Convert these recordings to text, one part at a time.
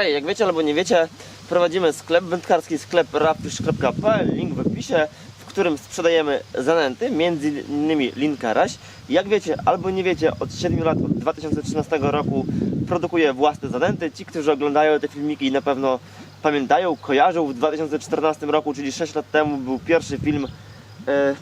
Hej, jak wiecie albo nie wiecie, prowadzimy sklep wędkarski, sklep rafish.pl, link w opisie, w którym sprzedajemy zanęty, między innymi lin karaś. Jak wiecie albo nie wiecie, od 7 lat, od 2013 roku produkuję własne zanęty. Ci, którzy oglądają te filmiki na pewno pamiętają, kojarzą. W 2014 roku, czyli 6 lat temu był pierwszy film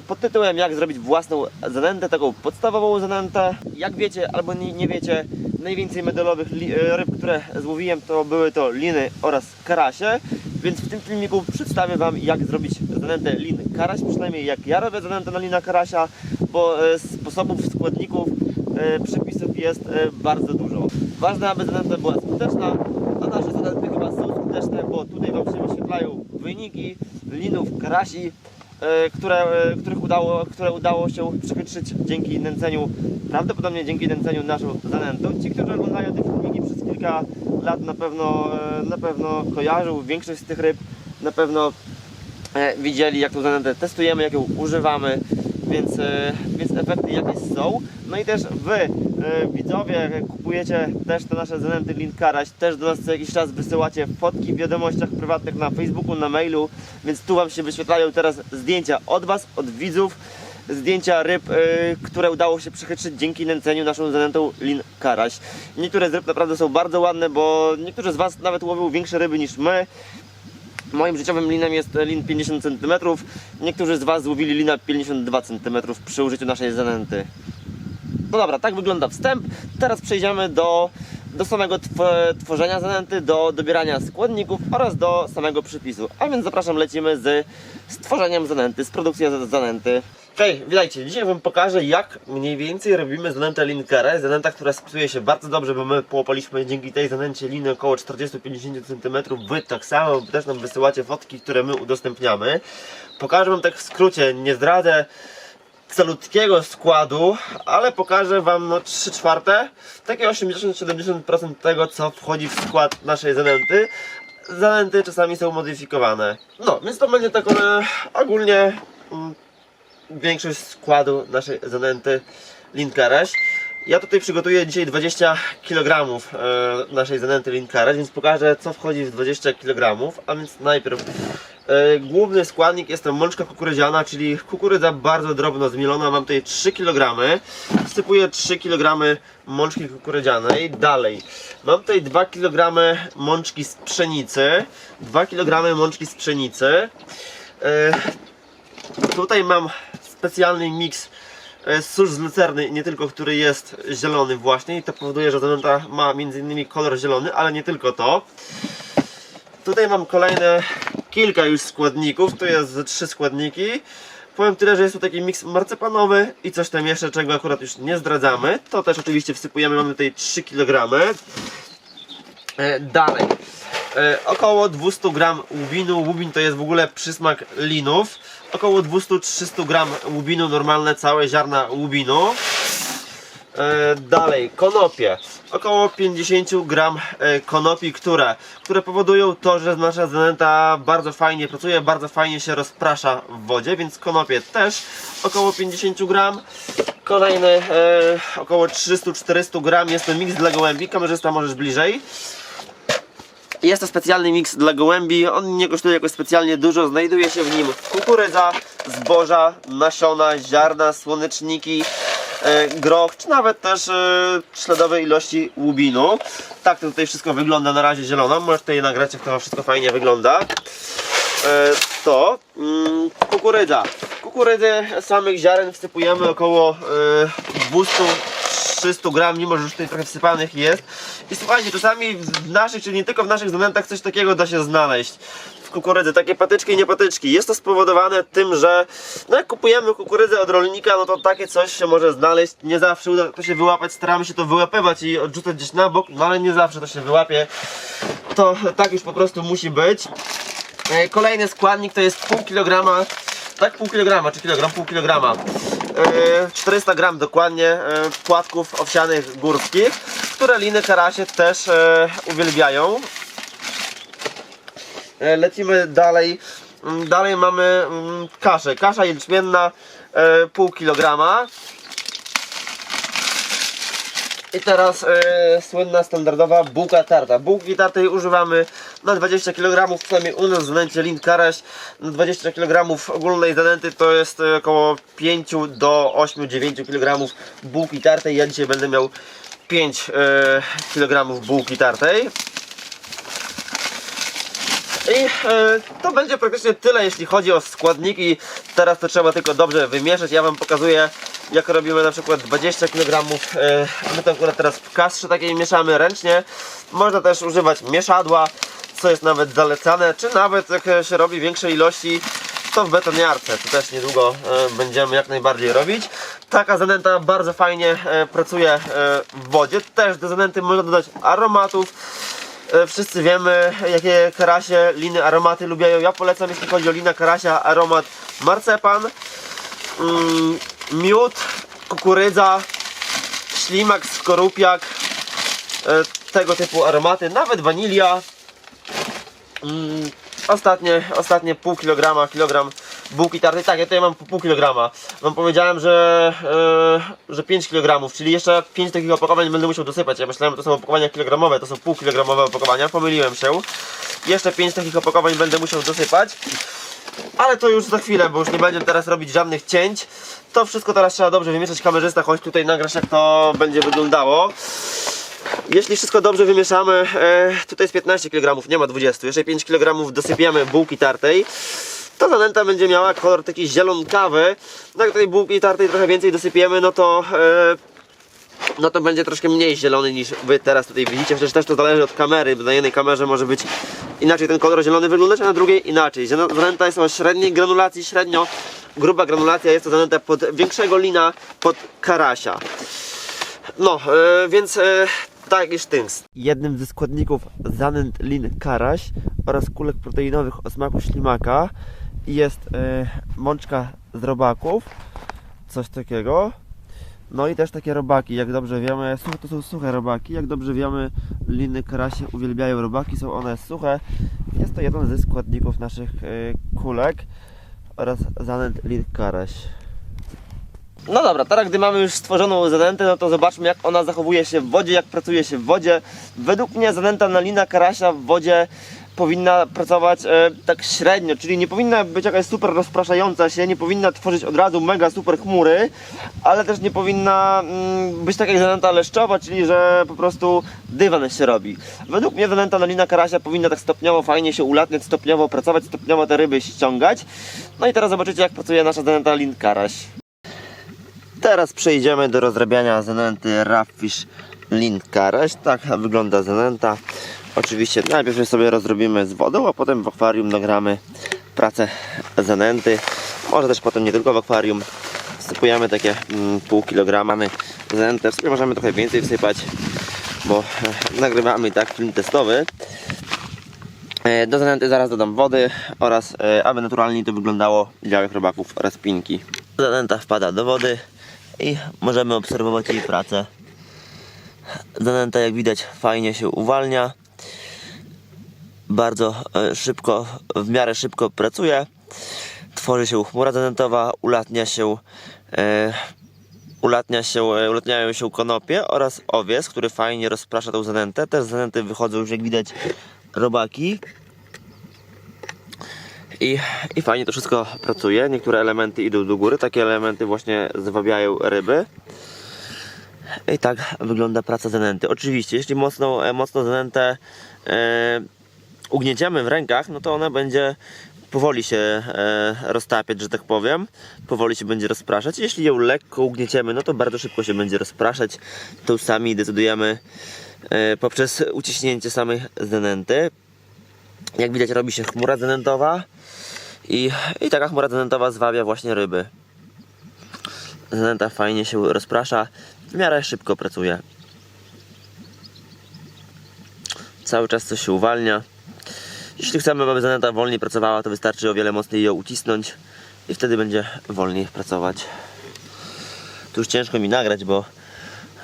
pod tytułem Jak zrobić własną zanętę, taką podstawową zanętę. Jak wiecie albo nie, nie wiecie, najwięcej medałowych li, e, ryb, które złowiłem, to były to liny oraz karasie. Więc w tym filmiku przedstawię Wam, jak zrobić zanętę lin karaś, przynajmniej jak ja robię zanętę na lina karasia, bo e, sposobów, składników, e, przepisów jest e, bardzo dużo. Ważne, aby zanęta była skuteczna, a nasze zanęty chyba są skuteczne, bo tutaj Wam się wyświetlają wyniki linów karasi, e, które, e, których udało, które udało się przechytrzyć dzięki nęceniu, prawdopodobnie dzięki nęceniu naszą zanętą. Ci, którzy oglądają te filmiki przez kilka lat na pewno, e, na pewno kojarzą większość z tych ryb, na pewno e, widzieli jak tą zanętę testujemy, jak ją używamy, więc, e, więc efekty jakieś są. No i też Wy, e, widzowie, kupujecie też te nasze zanęty Link Karaś, też do nas co jakiś czas wysyłacie fotki w wiadomościach prywatnych na Facebooku, na mailu, więc tu Wam się wyświetlają teraz zdjęcia od Was, od widzów, zdjęcia ryb, e, które udało się przechytrzyć dzięki nęceniu naszą zanętą Lin Karaś. Niektóre z ryb naprawdę są bardzo ładne, bo niektórzy z Was nawet łowią większe ryby niż my. Moim życiowym linem jest lin 50 cm. Niektórzy z Was złowili lina 52 cm przy użyciu naszej zanęty. No dobra, tak wygląda wstęp. Teraz przejdziemy do, do samego tw- tworzenia zanęty, do dobierania składników oraz do samego przepisu. A więc zapraszam, lecimy z stworzeniem zanęty, z produkcją zanęty. Hej, witajcie. Dzisiaj Wam pokażę, jak mniej więcej robimy zanętę linkera. Zanęta, która spisuje się bardzo dobrze, bo my połapaliśmy dzięki tej zanęcie liny około 40-50 cm. Wy tak samo, też nam wysyłacie fotki, które my udostępniamy. Pokażę Wam tak w skrócie, nie zdradzę calutkiego składu, ale pokażę Wam no 3 czwarte, takie 80-70% tego, co wchodzi w skład naszej zanęty. Zanęty czasami są modyfikowane. No, więc to będzie tak one ogólnie mm, większość składu naszej zanęty Linkaraś. Ja tutaj przygotuję dzisiaj 20 kg e, naszej zanęty Linkaraś, więc pokażę co wchodzi w 20 kg, a więc najpierw e, główny składnik jest to mączka kukurydziana, czyli kukurydza bardzo drobno zmielona, mam tutaj 3 kg. Wsypuję 3 kg mączki kukurydzianej. Dalej, mam tutaj 2 kg mączki z pszenicy, 2 kg mączki z pszenicy. E, Tutaj mam specjalny miks susz z lucerny, nie tylko który jest zielony właśnie i to powoduje, że zanęta ma m.in. kolor zielony, ale nie tylko to. Tutaj mam kolejne kilka już składników, tu jest trzy składniki. Powiem tyle, że jest tu taki miks marcepanowy i coś tam jeszcze, czego akurat już nie zdradzamy. To też oczywiście wsypujemy, mamy tutaj 3 kg. E, Dalej. E, Około 200 gram łubinu. Łubin to jest w ogóle przysmak linów. Około 200-300 gram łubinu, normalne całe ziarna łubinu. E, Dalej, konopie. Około 50 gram e, konopi, które, które powodują to, że nasza zanęta bardzo fajnie pracuje, bardzo fajnie się rozprasza w wodzie, więc konopie też około 50 gram. Kolejny e, około 300-400 gram jest to miks dla gołębi. Kamerzysta możesz bliżej. Jest to specjalny miks dla gołębi. On nie kosztuje jakoś specjalnie dużo. Znajduje się w nim kukurydza, zboża, nasiona, ziarna, słoneczniki, e, groch, czy nawet też e, śladowe ilości łubinu. Tak to tutaj wszystko wygląda na razie zielono. Możesz tutaj nagrać, jak to wszystko fajnie wygląda. E, to mm, kukurydza. Kukurydzy samych ziaren wsypujemy około e, 200 300 gram, mimo że już tutaj trochę wsypanych jest. I słuchajcie, czasami w naszych, czyli nie tylko w naszych zanętach coś takiego da się znaleźć w kukurydzy, takie patyczki i niepatyczki. Jest to spowodowane tym, że no jak kupujemy kukurydzę od rolnika, no to takie coś się może znaleźć. Nie zawsze uda to się wyłapać, staramy się to wyłapywać i odrzucać gdzieś na bok, no ale nie zawsze to się wyłapie. To tak już po prostu musi być. E, Kolejny składnik to jest pół kilograma, tak pół kilograma, czy kilogram, pół kilograma. E, 400 gram dokładnie e, płatków owsianych górskich, które liny karasie też e, uwielbiają. E, Lecimy dalej. Mm, Dalej mamy mm, kaszę. Kasza jęczmienna e, pół kilograma. I teraz e, słynna, standardowa bułka tarta. Bułki tartej używamy na 20 kg, przynajmniej u nas w zanęcie Lin Karaś. Na 20 kg ogólnej zanęty to jest e, około 5 do 8-9 kg bułki tartej. Ja dzisiaj będę miał 5 e, kg bułki tartej. I to będzie praktycznie tyle, jeśli chodzi o składniki. Teraz to trzeba tylko dobrze wymieszać. Ja Wam pokazuję, jak robimy na przykład 20 kg. E, my to akurat teraz w kastrze takiej mieszamy ręcznie. Można też używać mieszadła, co jest nawet zalecane, czy nawet jak się robi większe ilości, to w betoniarce. To też niedługo e, będziemy jak najbardziej robić. Taka zanęta bardzo fajnie e, pracuje w wodzie. Też do zanęty można dodać aromatów. Wszyscy wiemy, jakie karasie, liny, aromaty lubią. Ja polecam, jeśli chodzi o linę karasia, aromat marcepan, mm, miód, kukurydza, ślimak, skorupiak, e, tego typu aromaty, nawet wanilia. Mm, Ostatnie, ostatnie pół kilograma, kilogram bułki tartej. Tak, ja tutaj mam pół kilograma. Wam powiedziałem, że, e, że 5 kilogramów, czyli jeszcze 5 takich opakowań będę musiał dosypać. Ja myślałem, że to są opakowania kilogramowe, to są pół kilogramowe opakowania, pomyliłem się. Jeszcze 5 takich opakowań będę musiał dosypać. Ale to już za chwilę, bo już nie będę teraz robić żadnych cięć. To wszystko teraz trzeba dobrze wymieszać. Kamerzysta, chodź tutaj nagrasz jak to będzie wyglądało. Jeśli wszystko dobrze wymieszamy, e, tutaj jest 15 kg, nie ma 20. Jeszcze 5 kg dosypiemy bułki tartej. To zanęta będzie miała kolor taki zielonkawy. No jak tej bułki tartej trochę więcej dosypiemy, no to e, no to będzie troszkę mniej zielony niż wy teraz tutaj widzicie. Przecież też to zależy od kamery, bo na jednej kamerze może być inaczej ten kolor zielony wyglądać, a na drugiej inaczej. Zanęta jest o średniej granulacji, średnio gruba granulacja jest to zanęta pod większego lina, pod karasia. No, e, więc e, tak jest tynks. Jednym ze składników zanęt lin karaś oraz kulek proteinowych o smaku ślimaka jest e, mączka z robaków, coś takiego. No i też takie robaki, jak dobrze wiemy, to są suche robaki, jak dobrze wiemy, liny karasie uwielbiają robaki, są one suche. Jest to jeden ze składników naszych e, kulek oraz zanęt lin karaś. No dobra, teraz gdy mamy już stworzoną zanętę, no to zobaczmy jak ona zachowuje się w wodzie, jak pracuje się w wodzie. Według mnie zanęta na lina karasia w wodzie powinna pracować e, tak średnio, czyli nie powinna być jakaś super rozpraszająca się, nie powinna tworzyć od razu mega super chmury, ale też nie powinna mm, być taka jak zanęta leszczowa, czyli że po prostu dywan się robi. Według mnie zanęta na lina karasia powinna tak stopniowo fajnie się ulatniać, stopniowo pracować, stopniowo te ryby ściągać. No i teraz zobaczycie jak pracuje nasza zanęta lin karaś. Teraz przejdziemy do rozrabiania zanęty Raffish Lin Karaś. Tak wygląda zanęta. Oczywiście najpierw sobie rozrobimy z wodą, a potem w akwarium nagramy pracę zanęty. Może też potem nie tylko w akwarium. Wsypujemy takie mm, pół kilograma. Mamy zanętę. W sobie możemy trochę więcej wsypać, bo e, nagrywamy i tak film testowy. E, Do zanęty zaraz dodam wody oraz, e, aby naturalnie to wyglądało, białych robaków oraz pinki. Zanęta wpada do wody i możemy obserwować jej pracę. Zanęta jak widać fajnie się uwalnia. Bardzo e, szybko, w miarę szybko pracuje. Tworzy się chmura zanętowa, ulatnia się e, ulatnia się, e, ulatniają się konopie oraz owies, który fajnie rozprasza tą zanętę. Też z zanęty wychodzą już jak widać robaki. I, I fajnie to wszystko pracuje. Niektóre elementy idą do góry, takie elementy właśnie zwabiają ryby. I tak wygląda praca zanęty. Oczywiście, jeśli mocno, e, mocno zanętę e, ugnieciemy w rękach, no to ona będzie powoli się e, roztapiać, że tak powiem. Powoli się będzie rozpraszać. Jeśli ją lekko ugnieciemy, no to bardzo szybko się będzie rozpraszać. To sami decydujemy e, poprzez uciśnięcie samej zanęty. Jak widać robi się chmura zanętowa i, i taka chmura zanętowa zwabia właśnie ryby. Zanęta fajnie się rozprasza, w miarę szybko pracuje. Cały czas coś się uwalnia. Jeśli chcemy, aby zanęta wolniej pracowała, to wystarczy o wiele mocniej ją ucisnąć i wtedy będzie wolniej pracować. Tu już ciężko mi nagrać, bo,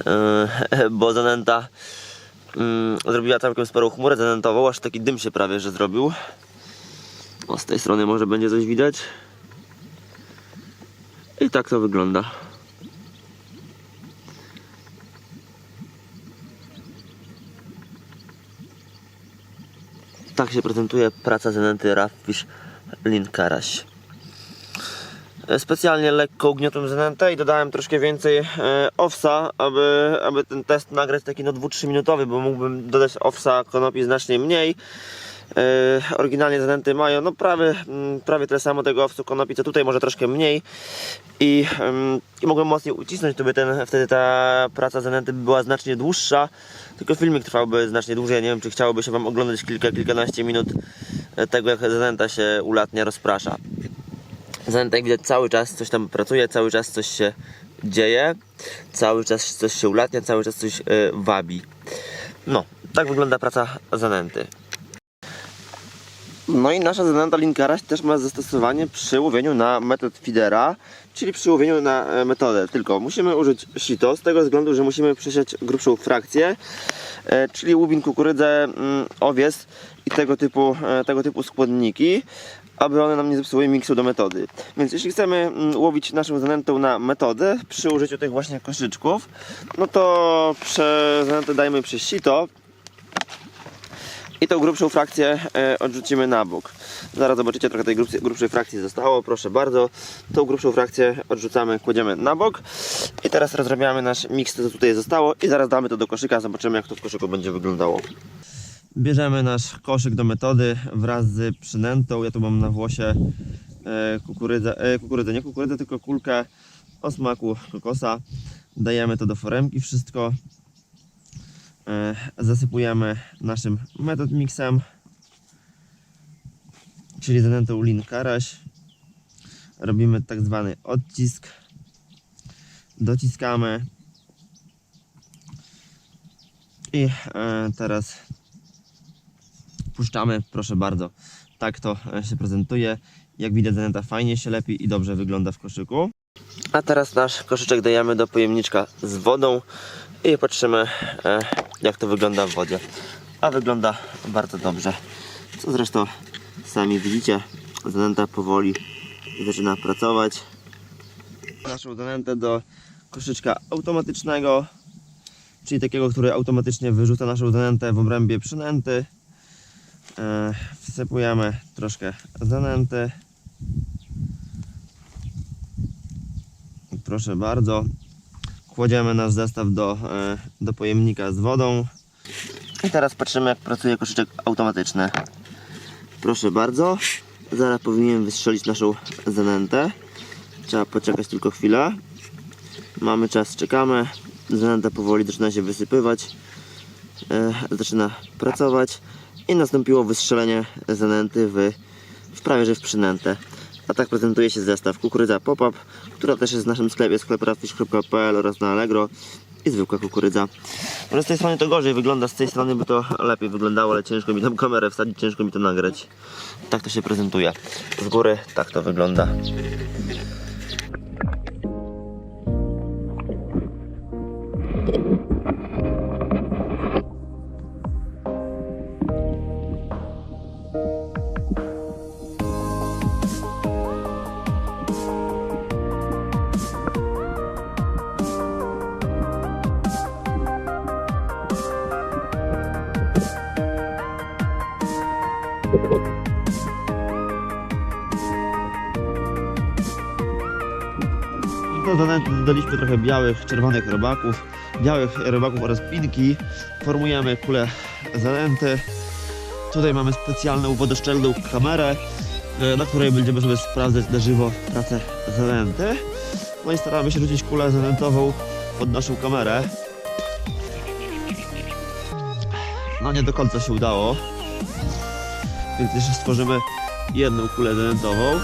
yy, bo zanęta mm, zrobiła całkiem sporą chmurę zanętową, aż taki dym się prawie, że zrobił. O, z tej strony może będzie coś widać. I tak to wygląda. Tak się prezentuje praca Zenety Raffish Linkaraś. Specjalnie lekko ugniotłem Zenetę i dodałem troszkę więcej e, aby, aby ten test nagrać taki no 2-3 minutowy, bo mógłbym dodać owsa konopi znacznie mniej. E, oryginalnie zanęty mają no prawie, mm, prawie tyle samo tego owsu konopi, co tutaj, może troszkę mniej. I, ym, i mogłem mocniej ucisnąć, to by ten, wtedy ta praca zanęty była znacznie dłuższa. Tylko filmik trwałby znacznie dłużej. Nie wiem, czy chciałoby się Wam oglądać kilka, kilkanaście minut e, tego, jak zanęta się ulatnia, rozprasza. Zanęta, jak widać, cały czas coś tam pracuje, cały czas coś się dzieje, cały czas coś się ulatnia, cały czas coś e, wabi. No, tak wygląda praca zanęty. No i nasza zanęta linkaraś też ma zastosowanie przy łowieniu na metod feedera, czyli przy łowieniu na e, metodę. Tylko musimy użyć sito z tego względu, że musimy przesiać grubszą frakcję, e, czyli łubin, kukurydzę, mm, owies i tego typu, e, tego typu składniki, aby one nam nie zepsuły miksu do metody. Więc jeśli chcemy mm, łowić naszą zanętą na metodę przy użyciu tych właśnie koszyczków, no to zanętę dajmy przez sito, i tą grubszą frakcję e, odrzucimy na bok. Zaraz zobaczycie, trochę tej grubszej, frakcji zostało, proszę bardzo. Tą grubszą frakcję odrzucamy, kładziemy na bok. I teraz rozrabiamy nasz miks, co tutaj zostało i zaraz damy to do koszyka, zobaczymy jak to w koszyku będzie wyglądało. Bierzemy nasz koszyk do metody wraz z przynętą. Ja tu mam na włosie e, kukurydzę, e, kukurydzę, nie kukurydzę, tylko kulkę o smaku kokosa. Dajemy to do foremki wszystko. E, zasypujemy naszym metod mixem, czyli zanętą lin karaś. Robimy tak zwany odcisk. Dociskamy. I e, teraz puszczamy, proszę bardzo. Tak to e, się prezentuje. Jak widać zanęta fajnie się lepi i dobrze wygląda w koszyku. A teraz nasz koszyczek dajemy do pojemniczka z wodą i patrzymy e, jak to wygląda w wodzie. A wygląda bardzo dobrze. Co zresztą sami widzicie, zanęta powoli zaczyna pracować. Naszą zanętę do koszyczka automatycznego, czyli takiego, który automatycznie wyrzuca naszą zanętę w obrębie przynęty. E, wsypujemy troszkę zanęty. Proszę bardzo. Kładziemy nasz zestaw do, e, do pojemnika z wodą. I teraz patrzymy jak pracuje koszyczek automatyczny. Proszę bardzo. Zaraz powinien wystrzelić naszą zanętę. Trzeba poczekać tylko chwilę. Mamy czas, czekamy. Zanęta powoli zaczyna się wysypywać. E, zaczyna pracować. I nastąpiło wystrzelenie zanęty w, w prawie że w przynętę. A tak prezentuje się zestaw kukurydza pop-up, która też jest w naszym sklepie skleprafish.pl oraz na Allegro i zwykła kukurydza. Z tej strony to gorzej wygląda, z tej strony by to lepiej wyglądało, ale ciężko mi tam kamerę wsadzić, ciężko mi to nagrać. Tak to się prezentuje. Z góry tak to wygląda. Dodaliśmy trochę białych, czerwonych robaków, białych robaków oraz pinki. Formujemy kulę zanęty. Tutaj mamy specjalną wodoszczelną kamerę, e, na której będziemy sobie sprawdzać na żywo pracę zanęty. No i staramy się rzucić kulę zanętową pod naszą kamerę. No nie do końca się udało. Więc jeszcze stworzymy jedną kulę zanętową.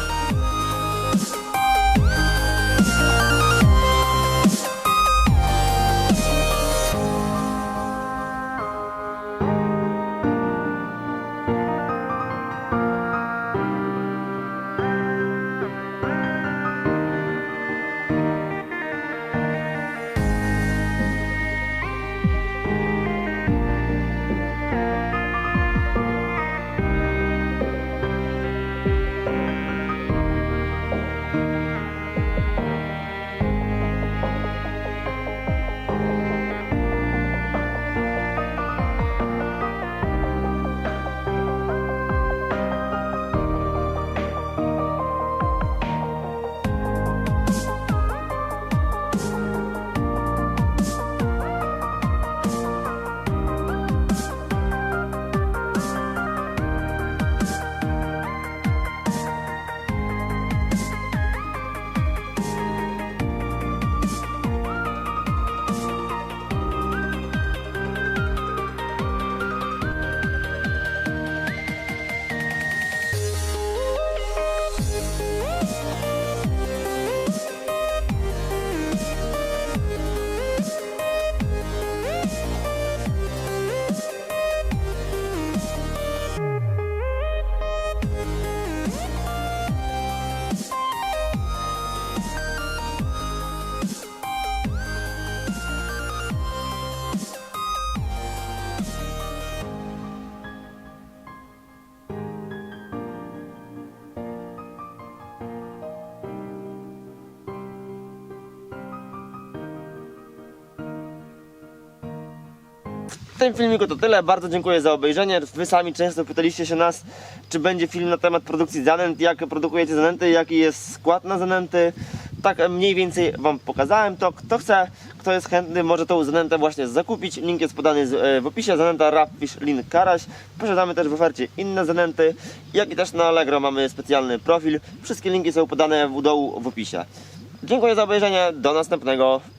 W tym filmiku to tyle, bardzo dziękuję za obejrzenie. Wy sami często pytaliście się nas, czy będzie film na temat produkcji zanęt, jak produkujecie zanęty, jaki jest skład na zanęty. Tak mniej więcej Wam pokazałem to. Kto chce, kto jest chętny, może tą zanętę właśnie zakupić. Link jest podany e, w opisie. Zanęta Rapfish Link Karaś. Posiadamy też w ofercie inne zanęty, jak i też na Allegro mamy specjalny profil. Wszystkie linki są podane u dołu w opisie. Dziękuję za obejrzenie, do następnego.